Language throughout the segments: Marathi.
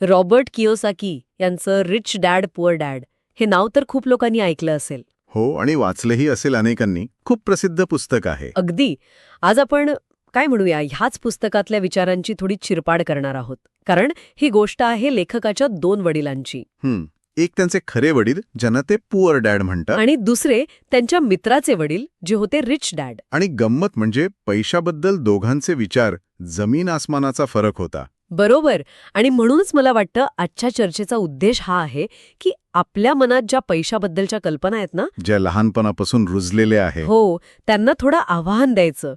रॉबर्ट कियोसाकी यांचं रिच डॅड पुअर डॅड हे नाव तर खूप लोकांनी ऐकलं असेल. हो आणि वाचलंही असेल अनेकांनी. खूप प्रसिद्ध पुस्तक आहे. अगदी. आज आपण काय म्हणूया? ह्याच पुस्तकातल्या विचारांची थोडी चिरपाड करणार आहोत. कारण ही गोष्ट आहे लेखकाच्या दोन वडिलांची. एक त्यांचे खरे वडील ज्यांना ते पुअर डॅड म्हणतात. आणि दुसरे त्यांच्या मित्राचे वडील जे होते रिच डॅड. आणि गंमत म्हणजे पैशाबद्दल दोघांचे विचार जमीन आसमानाचा फरक होता. बरोबर. आणि म्हणूनच मला वाटतं आजच्या चर्चेचा उद्देश हा आहे की आपल्या मनात ज्या पैशाबद्दलच्या कल्पना आहेत ना ज्या लहानपणापासून रुजलेले आहे हो त्यांना थोडं आव्हान द्यायचं.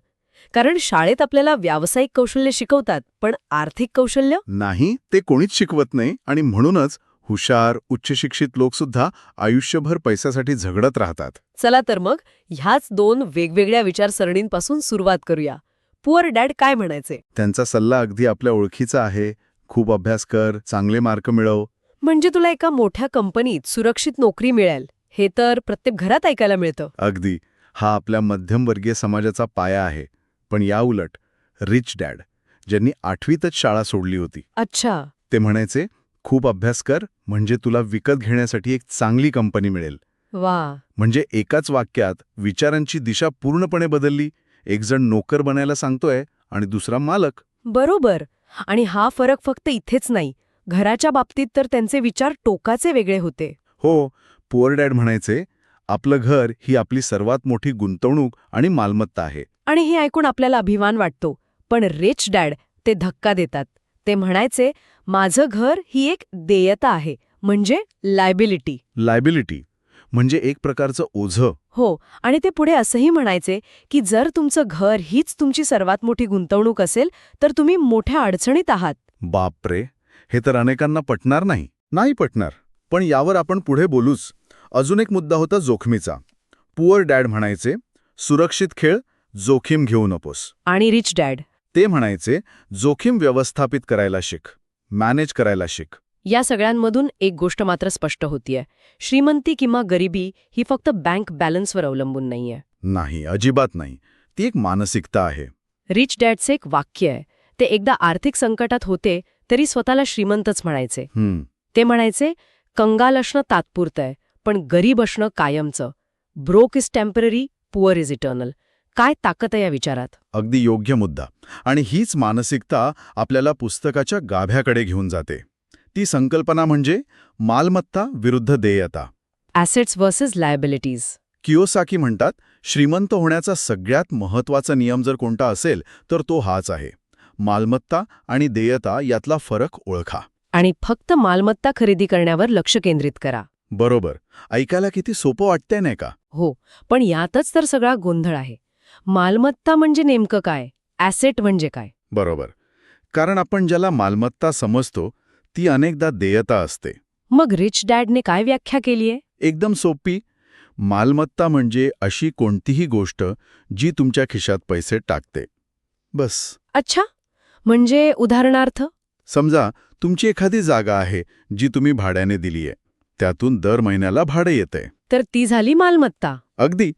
कारण शाळेत आपल्याला व्यावसायिक कौशल्य शिकवतात पण आर्थिक कौशल्य? नाही ते कोणीच शिकवत नाही आणि म्हणूनच हुशार उच्चशिक्षित लोकसुद्धा आयुष्यभर पैशासाठी झगडत राहतात. चला तर मग ह्याच दोन वेगवेगळ्या विचारसरणींपासून सुरुवात करूया. पुअर डॅड काय म्हणायचे? त्यांचा सल्ला अगदी आपल्या ओळखीचा आहे. खूप अभ्यास कर चांगले मार्क मिळव. म्हणजे तुला एका मोठ्या कंपनीत सुरक्षित नोकरी मिळेल. हे तर प्रत्येक घरात ऐकायला मिळतं. अगदी. हा आपल्या मध्यमवर्गीय समाजाचा पाया आहे. पण याउलट रिच डॅड ज्यांनी आठवीतच शाळा सोडली होती. अच्छा. ते म्हणायचे खूप अभ्यास कर म्हणजे तुला विकत घेण्यासाठी एक चांगली कंपनी मिळेल. वा. म्हणजे एकाच वाक्यात विचारांची दिशा पूर्णपणे बदलली. एक जण नोकर बनायला सांगतोय आणि दुसरा मालक. बरोबर. आणि हा फरक फक्त इथेच नाही. घराच्या बाबतीत तर त्यांचे विचार टोकाचे वेगळे होते. हो पुअर डॅड म्हणायचे आपलं घर ही आपली सर्वात मोठी गुंतवणूक आणि मालमत्ता आहे. आणि हे ऐकून आपल्याला अभिमान वाटतो. पण रिच डॅड ते धक्का देतात. ते म्हणायचे माझं घर ही एक देयता आहे म्हणजे लायबिलिटी लायबिलिटी म्हणजे एक प्रकारचं ओझं. हो आणि ते पुढे असंही म्हणायचे की जर तुमचं घर हीच तुमची सर्वात मोठी गुंतवणूक असेल तर तुम्ही मोठ्या अडचणीत आहात. बापरे हे तर अनेकांना पटणार नाही. नाही पटणार. पण यावर आपण पुढे बोलूच. अजून एक मुद्दा होता जोखमीचा. पुअर डॅड म्हणायचे सुरक्षित खेळ जोखीम घेऊ नकोस. आणि रिच डॅड. ते म्हणायचे जोखीम व्यवस्थापित करायला शिक मॅनेज करायला शिक. या सगळ्यांमधून एक गोष्ट मात्र स्पष्ट होतीये. श्रीमंती किंवा गरिबी ही फक्त बँक बॅलन्सवर अवलंबून नाहीये. नाही अजिबात नाही. ती एक मानसिकता आहे. रिच डॅडचे एक वाक्य आहे. ते एकदा आर्थिक संकटात होते तरी स्वतःला श्रीमंतच म्हणायचे. ते म्हणायचे कंगाल असणं तात्पुरतं आहे पण गरीब असणं कायमचं. Broke is temporary poor is eternal. काय ताकद आहे या विचारात? अगदी योग्य मुद्दा. आणि हीच मानसिकता आपल्याला पुस्तकाच्या गाभ्याकडे घेऊन जाते. ती संकल्पना म्हणजे मालमत्ता विरुद्ध देयता. ॲसेट्स वर्सेस लायबिलिटीज कियोसाकी म्हणतात श्रीमंत होण्याचा सगळ्यात महत्त्वाचा नियम जर कोणता असेल तर तो हाच आहे. मालमत्ता आणि देयता यातला फरक ओळखा. आणि फक्त मालमत्ता खरेदी करण्यावर लक्ष केंद्रित करा. बरोबर. ऐकायला किती सोपं वाटतंय नाही का? हो पण यातच तर सगळा गोंधळ आहे. मालमत्ता म्हणजे नेमकं काय? ॲसेट म्हणजे काय? बरोबर. कारण आपण ज्याला मालमत्ता समजतो ती अनेकदा देयता असते. मग रिच डॅडने काय व्याख्या केलीये? एकदम सोपी. मालमत्ता म्हणजे अशी कोणतीही गोष्ट जी तुमच्या खिशात पैसे टाकते. बस. अच्छा. म्हणजे उदाहरणार्थ? समजा तुमची एखादी जागा आहे जी तुम्ही भाड्याने दिलीये. त्यातून दर महिन्याला भाडे येते. तर ती झाली मालमत्ता. अगदी.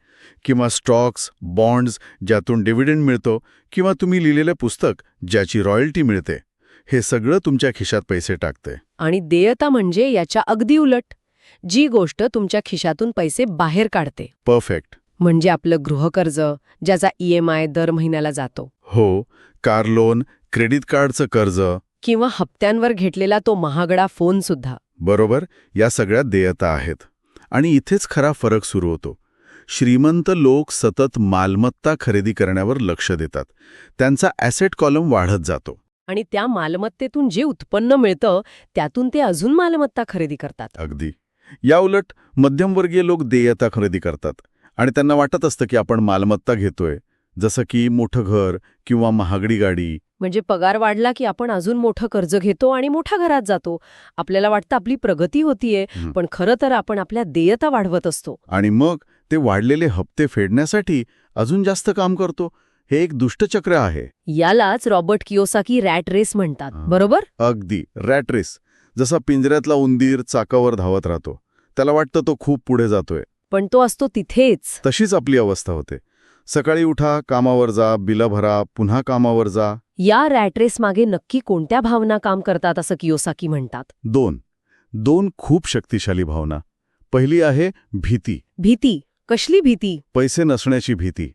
किंवा स्टॉक्स बॉन्ड्स ज्यातून डिव्हिडंड मिळतो किंवा तुम्ही लिहिलेलं पुस्तक ज्याची रॉयल्टी मिळते. हे सगळं तुमच्या खिशात पैसे टाकते. आणि देयता म्हणजे याच्या अगदी उलट जी गोष्ट तुमच्या खिशातून पैसे बाहेर काढते. परफेक्ट म्हणजे आपलं गृहकर्ज ज्याचा ईएमआय दर महिन्याला जातो. हो कार लोन क्रेडिट कार्डचं कर्ज. किंवा हप्त्यांवर घेतलेला तो महागडा फोन सुद्धा. बरोबर या सगळ्या देयता आहेत. आणि इथेच खरा फरक सुरू होतो. श्रीमंत लोक सतत मालमत्ता खरेदी करण्यावर लक्ष देतात. त्यांचा ॲसेट कॉलम वाढत जातो. आणि त्या मालमत्तेतून जे उत्पन्न मिळतं त्यातून ते अजून मालमत्ता खरेदी करतात. अगदी. याउलट मध्यमवर्गीय लोक देयता खरेदी करतात आणि त्यांना वाटत असतं की आपण मालमत्ता घेतोय जसं की मोठं घर किंवा महागडी गाडी. म्हणजे पगार वाढला की आपण अजून मोठं कर्ज घेतो आणि मोठ्या घरात जातो. आपल्याला वाटतं आपली प्रगती होतीये. पण खरं तर आपण आपल्या देयता वाढवत असतो. आणि मग ते वाढलेले हप्ते फेडण्यासाठी अजून जास्त काम करतो? हे एक दुष्टचक्र आहे. यालाच रॉबर्ट कियोसाकी रॅट रेस म्हणतात. बरोबर? अगदी रॅट रेस. जसा पिंजऱ्यातला उंदीर चाकावर धावत राहतो त्याला वाटतं तो खूप पुढे जातोय. पण तो असतो तिथेच. तशीच आपली अवस्था होते. सकाळी उठा कामावर जा बिलं भरा पुन्हा कामावर जा. या रॅटरेस मागे नक्की कोणत्या भावना काम करतात असं कियोसाकी म्हणतात? दोन. दोन खूप शक्तिशाली भावना. पहिली आहे भीती. भीती? कसली भीती? पैसे नसण्याची भीती.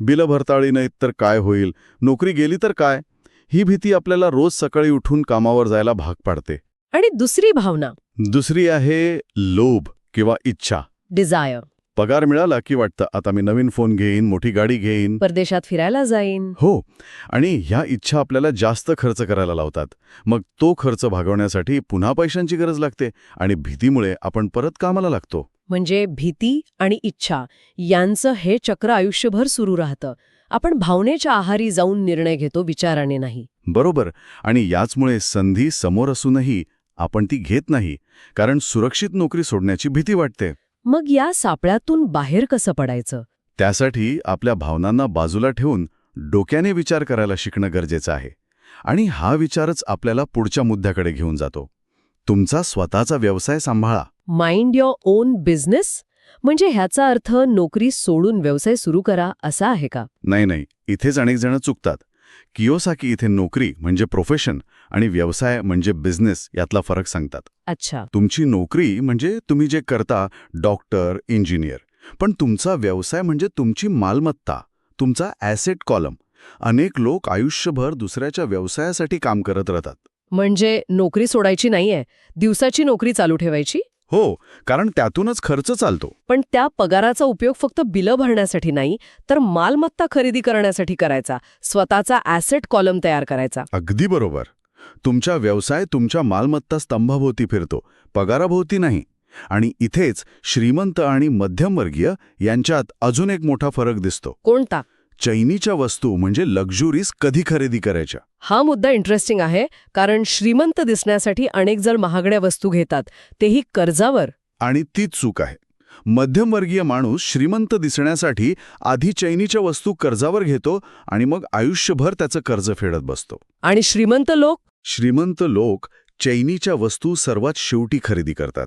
बिलं भरताळी नाहीत तर काय होईल? नोकरी गेली तर काय? ही भीती आपल्याला रोज सकाळी उठून कामावर जायला भाग पाडते. आणि दुसरी भावना. दुसरी आहे लोभ किंवा इच्छा. डिझायर पगार मिळाला की वाटतं आता मी नवीन फोन घेईन मोठी गाडी घेईन? परदेशात फिरायला जाईन. हो. आणि ह्या इच्छा आपल्याला जास्त खर्च करायला लावतात. मग तो खर्च भागवण्यासाठी पुन्हा पैशांची गरज लागते आणि भीतीमुळे आपण परत कामाला लागतो. म्हणजे भीती आणि इच्छा यांचं हे चक्र आयुष्यभर सुरू राहतं. आपण भावनेच्या आहारी जाऊन निर्णय घेतो विचाराने नाही. बरोबर. आणि याचमुळे संधी समोर असूनही आपण ती घेत नाही कारण सुरक्षित नोकरी सोडण्याची भीती वाटते. मग या सापळ्यातून बाहेर कसं पडायचं? त्यासाठी आपल्या भावनांना बाजूला ठेवून डोक्याने विचार करायला शिकणं गरजेचं आहे. आणि हा विचारच आपल्याला पुढच्या मुद्द्याकडे घेऊन जातो. तुमचा स्वतःचा व्यवसाय सांभाळा. माइंड युअर ओन बिझनेस म्हणजे ह्याचा अर्थ नोकरी सोडून व्यवसाय सुरू करा असा आहे का? नाही नाही. इथेच अनेक जण चुकतात. कियोसाकी इथे नोकरी म्हणजे प्रोफेशन आणि व्यवसाय म्हणजे बिझनेस यातला फरक सांगतात. अच्छा. तुमची नोकरी म्हणजे तुम्ही जे करता डॉक्टर इंजिनियर पण तुमचा व्यवसाय म्हणजे तुमची मालमत्ता तुमचा ॲसेट कॉलम अनेक लोक आयुष्यभर दुसऱ्याच्या व्यवसायासाठी काम करत राहतात. म्हणजे नोकरी सोडायची नाहीये. दिवसाची नोकरी चालू ठेवायची? हो कारण त्यातूनच खर्च चालतो. पण त्या पगाराचा उपयोग फक्त बिलं भरण्यासाठी नाही तर मालमत्ता खरेदी करण्यासाठी करायचा स्वतःचा ॲसेट कॉलम तयार करायचा. अगदी बरोबर. तुमचा व्यवसाय तुमच्या मालमत्ता स्तंभाभोवती फिरतो पगाराभोवती नाही. आणि इथेच श्रीमंत आणि मध्यमवर्गीय यांच्यात अजून एक मोठा फरक दिसतो. कोणता? चैनीच्या वस्तू म्हणजे लक्झुरीज कधी खरेदी करायच्या? हा मुद्दा इंटरेस्टिंग आहे कारण श्रीमंत दिसण्यासाठी अनेक जण महागड्या वस्तू घेतात. तेही कर्जावर. आणि तीच चूक आहे. मध्यमवर्गीय माणूस श्रीमंत दिसण्यासाठी आधी चैनीच्या वस्तू कर्जावर घेतो आणि मग आयुष्यभर त्याचं कर्ज फेडत बसतो. आणि श्रीमंत लोक? श्रीमंत लोक चैनीच्या वस्तू सर्वात शेवटी खरेदी करतात.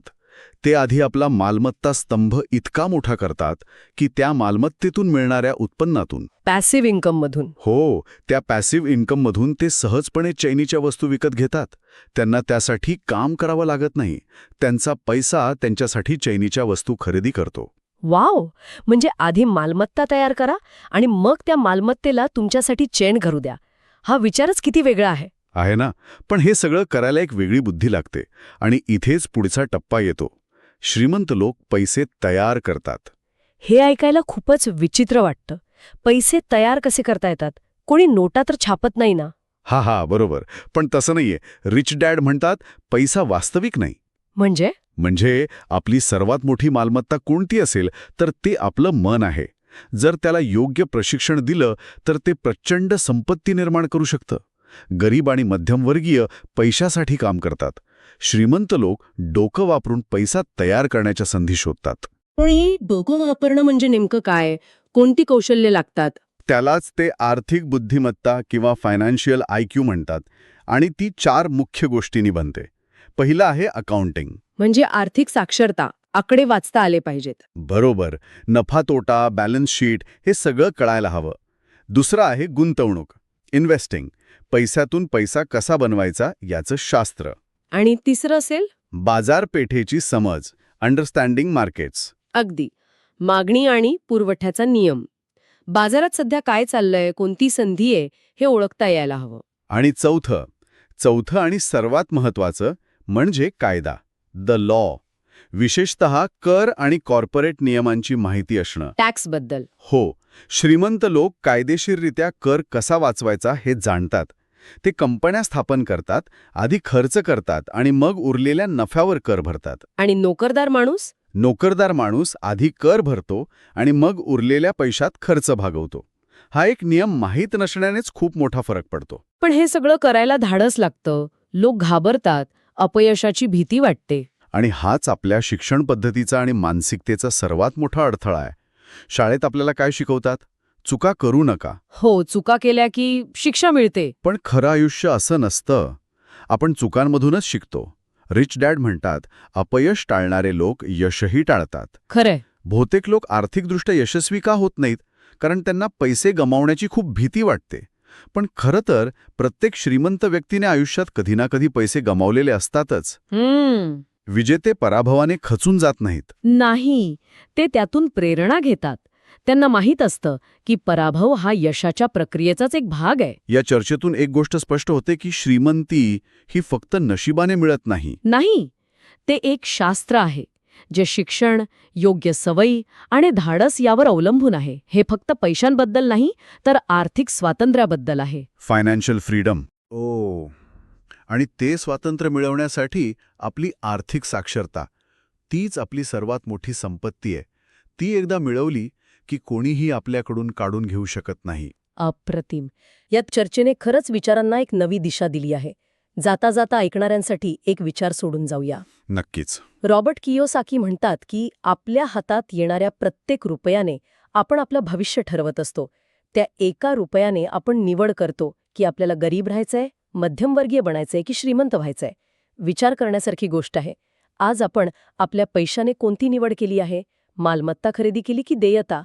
ते आधी आपला मालमत्ता स्तंभ इतका मोठा करतात की त्या मालमत्तेतून मिळणाऱ्या उत्पन्नातून. पॅसिव्ह इन्कम मधून. हो त्या पॅसिव्ह इन्कममधून ते सहजपणे चैनीच्या वस्तू विकत घेतात. त्यांना त्यासाठी काम करावं लागत नाही. त्यांचा पैसा त्यांच्यासाठी चैनीच्या वस्तू खरेदी करतो. वाव म्हणजे आधी मालमत्ता तयार करा आणि मग त्या मालमत्तेला तुमच्यासाठी चेन करू द्या. हा विचारच किती वेगळा आहे. आहे ना? पण हे सगळं करायला एक वेगळी बुद्धी लागते आणि इथेच पुढचा टप्पा येतो. श्रीमंत लोक पैसे तयार करतात. हे ऐकायला खूपच विचित्र वाटतं. पैसे तयार कसे करता येतात? कोणी नोटा तर छापत नाही ना? हा हा बरोबर. पण तसं नाहीये. रिच डॅड म्हणतात पैसा वास्तविक नाही. म्हणजे? म्हणजे आपली सर्वात मोठी मालमत्ता कोणती असेल तर ते आपलं मन आहे. जर त्याला योग्य प्रशिक्षण दिलं तर ते प्रचंड संपत्ती निर्माण करू शकतं. गरीब आणि मध्यमवर्गीय पैशासाठी काम करतात. श्रीमंत लोक डोकं वापरून पैसा तयार करण्याच्या संधी शोधतात. पण ही डोकं वापरणं म्हणजे नेमकं काय? कोणती कौशल्य लागतात? त्यालाच ते आर्थिक बुद्धिमत्ता किंवा फायनान्शियल आयक्यू म्हणतात आणि ती चार मुख्य गोष्टींनी बनते. पहिलं आहे अकाउंटिंग. म्हणजे आर्थिक साक्षरता आकडे वाचता आले पाहिजेत. बरोबर. नफा तोटा बॅलन्स शीट हे सगळं कळायला हवं. दुसरं आहे गुंतवणूक. इन्व्हेस्टिंग पैशातून पैसा कसा बनवायचा याचं शास्त्र. आणि तिसरं असेल? बाजारपेठेची समज अंडरस्टँडिंग मार्केट्स अगदी. मागणी आणि पुरवठ्याचा नियम. बाजारात सध्या काय चाललंय कोणती संधी आहे हे ओळखता यायला हवं. आणि चौथं चौथं आणि सर्वात महत्वाचं म्हणजे कायदा द लॉ विशेषत कर आणि कॉर्पोरेट नियमांची माहिती असणं. टॅक्सबद्दल. हो श्रीमंत लोक कायदेशीररित्या कर कसा वाचवायचा हे जाणतात. ते कंपन्या स्थापन करतात आधी खर्च करतात आणि मग उरलेल्या नफ्यावर कर भरतात. आणि नोकरदार माणूस? नोकरदार माणूस आधी कर भरतो आणि मग उरलेल्या पैशात खर्च भागवतो. हा एक नियम माहीत नसण्यानेच खूप मोठा फरक पडतो. पण हे सगळं करायला धाडस लागतं. लोक घाबरतात. अपयशाची भीती वाटते. आणि हाच आपल्या शिक्षण पद्धतीचा आणि मानसिकतेचा सर्वात मोठा अडथळा आहे. शाळेत आपल्याला काय शिकवतात? चुका करू नका. हो चुका केल्या की शिक्षा मिळते. पण खरं आयुष्य असं नसतं. आपण चुकांमधूनच शिकतो. रिच डॅड म्हणतात अपयश टाळणारे लोक यशही टाळतात. खरंय. बहुतेक लोक आर्थिकदृष्ट्या यशस्वी का होत नाहीत? कारण त्यांना पैसे गमावण्याची खूप भीती वाटते. पण खरं तर प्रत्येक श्रीमंत व्यक्तीने आयुष्यात कधी ना कधी पैसे गमावलेले असतातच. विजेते पराभवाने खचून जात नाहीत. नाही ते त्यातून प्रेरणा घेतात. त्यांना माहीत असतं की पराभव हा यशाच्या प्रक्रियेचाच एक भाग आहे. या चर्चेतून एक गोष्ट स्पष्ट होते की श्रीमंती ही फक्त नशिबाने मिळत नाही. नाही ते एक शास्त्र आहे जे शिक्षण योग्य सवयी आणि धाडस यावर अवलंबून आहे. हे फक्त पैशांबद्दल नाही तर आर्थिक स्वातंत्र्याबद्दल आहे. फायनान्शियल फ्रीडम ओ. आणि ते स्वातंत्र्य मिळवण्यासाठी आपली आर्थिक साक्षरता. तीच आपली सर्वात मोठी संपत्ती आहे. ती एकदा मिळवली की कोणीही आपल्याकडून काढून घेऊ शकत नाही. अप्रतिम. या चर्चेने खरंच विचारांना एक नवी दिशा दिली आहे. जाता जाता ऐकणाऱ्यांसाठी एक विचार सोडून जाऊया. नक्कीच. रॉबर्ट कियोसाकी म्हणतात की आपल्या हातात येणाऱ्या प्रत्येक रुपयाने आपण आपलं भविष्य ठरवत असतो. त्या एका रुपयाने आपण निवड करतो की आपल्याला गरीब राहायचंय मध्यमवर्गीय बनायचंय की श्रीमंत व्हायचंय? विचार करण्यासारखी गोष्ट आहे. आज आपण आपल्या पैशाने कोणती निवड केली आहे? मालमत्ता खरेदी केली की देयता?